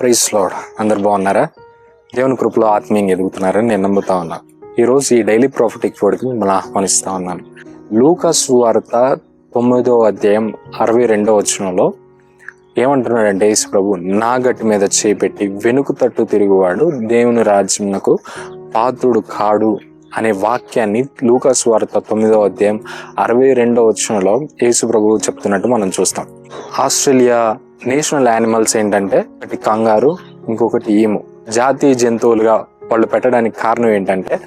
Praise lord అందరు బాగున్నారా? దేవుని కృపలో ఆత్మీయంగా ఎదుగుతున్నారని నేను నమ్ముతా ఉన్నా. ఈరోజు ఈ డైలీ ప్రాఫిటిక్ వర్డ్కి మిమ్మల్ని ఆహ్వానిస్తా ఉన్నాను. లూకాస్ వార్త తొమ్మిదో అధ్యాయం అరవై రెండో వచనంలో ఏమంటున్నాడంటే యేసు ప్రభు నా గట్టి మీద చేపెట్టి వెనుక తట్టు తిరుగువాడు దేవుని రాజ్యమునకు పాత్రుడు కాడు అనే వాక్యాన్ని లూకాస్ వార్త తొమ్మిదో అధ్యాయం అరవై రెండో వచనంలో యేసు ప్రభు చెప్తున్నట్టు మనం చూస్తాం. ఆస్ట్రేలియా నేషనల్ యానిమల్స్ ఏంటంటే ఒకటి కంగారు ఇంకొకటి ఈము. జాతీయ జంతువులుగా వాళ్ళు పెట్టడానికి కారణం ఏంటంటే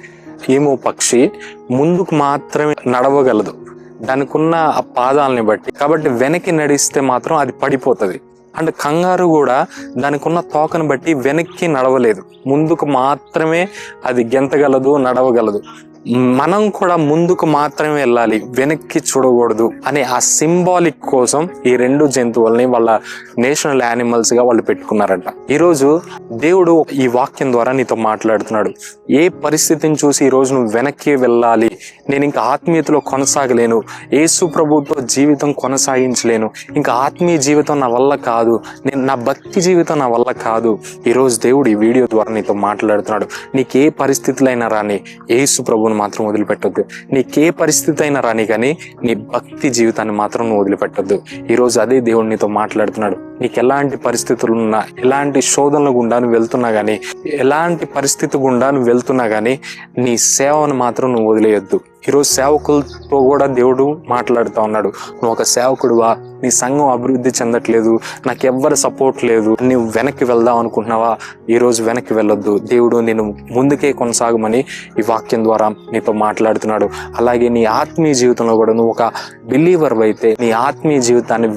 ఈము పక్షి ముందుకు మాత్రమే నడవగలదు. దానికి ఉన్న ఆ పాదాలని బట్టి. కాబట్టి వెనక్కి నడిస్తే మాత్రం అది పడిపోతుంది. అండ్ కంగారు కూడా దానికి ఉన్న తోకను బట్టి వెనక్కి నడవలేదు. ముందుకు మాత్రమే అది గెంతగలదు నడవగలదు. మనం కూడా ముందుకు మాత్రమే వెళ్ళాలి వెనక్కి చూడకూడదు అనే ఆ సింబాలిక్ కోసం ఈ రెండు జంతువుల్ని వాళ్ళ నేషనల్ యానిమల్స్గా వాళ్ళు పెట్టుకున్నారంట. ఈరోజు దేవుడు ఈ వాక్యం ద్వారా నీతో మాట్లాడుతున్నాడు. ఏ పరిస్థితిని చూసి ఈ నువ్వు వెనక్కి వెళ్ళాలి? నేను ఇంకా ఆత్మీయతలో కొనసాగలేను. యేసు ప్రభుతో జీవితం కొనసాగించలేను. ఇంకా ఆత్మీయ జీవితం నా వల్ల కాదు. నేను నా భక్తి జీవితం నా వల్ల కాదు. ఈరోజు దేవుడు ఈ వీడియో ద్వారా నీతో మాట్లాడుతున్నాడు. నీకు ఏ పరిస్థితులైనా రాని యేసు ప్రభుని మాత్రం వదిలిపెట్టొద్దు. నీకే పరిస్థితి అయినా రాని కానీ నీ భక్తి జీవితాన్ని మాత్రం నువ్వు వదిలిపెట్టొద్దు. ఈరోజు అదే దేవుడు నీతో మాట్లాడుతున్నాడు. నీకు ఎలాంటి పరిస్థితులు ఉన్నా ఎలాంటి శోధనలు గుండా నువ్వు వెళ్తున్నా కానీ ఎలాంటి పరిస్థితి గుండా నువ్వు వెళ్తున్నా కానీ నీ సేవను మాత్రం నువ్వు వదిలేయొద్దు. ఈరోజు సేవకులతో కూడా దేవుడు మాట్లాడుతూ ఉన్నాడు. నువ్వు ఒక సేవకుడువా? నీ సంఘం అభివృద్ధి చెందట్లేదు నాకు ఎవ్వరి సపోర్ట్ లేదు. నువ్వు వెనక్కి వెళ్దాం అనుకుంటున్నావా? ఈరోజు వెనక్కి వెళ్ళొద్దు. దేవుడు నేను ముందుకే కొనసాగమని ఈ వాక్యం ద్వారా నీతో మాట్లాడుతున్నాడు. అలాగే నీ ఆత్మీయ జీవితంలో కూడా నువ్వు ఒక బిలీవర్ అయితే నీ ఆత్మీయ జీవితాన్ని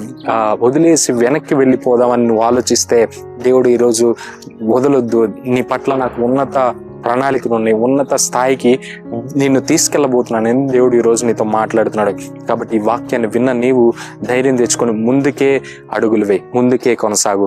వదిలేసి వెనక్కి వెళ్ళిపోదామని నువ్వు ఆలోచిస్తే దేవుడు ఈరోజు వదలొద్దు. నీ పట్ల నాకు ఉన్నత ప్రణాళికలు ఉన్నాయి ఉన్నత స్థాయికి నిన్ను తీసుకెళ్ళబోతున్నాను. దేవుడు ఈ రోజు నీతో మాట్లాడుతున్నాడు? కాబట్టి ఈ వాక్యాన్ని విన్న నీవు ధైర్యం తెచ్చుకొని ముందుకే అడుగులు వేయి. ముందుకే కొనసాగు.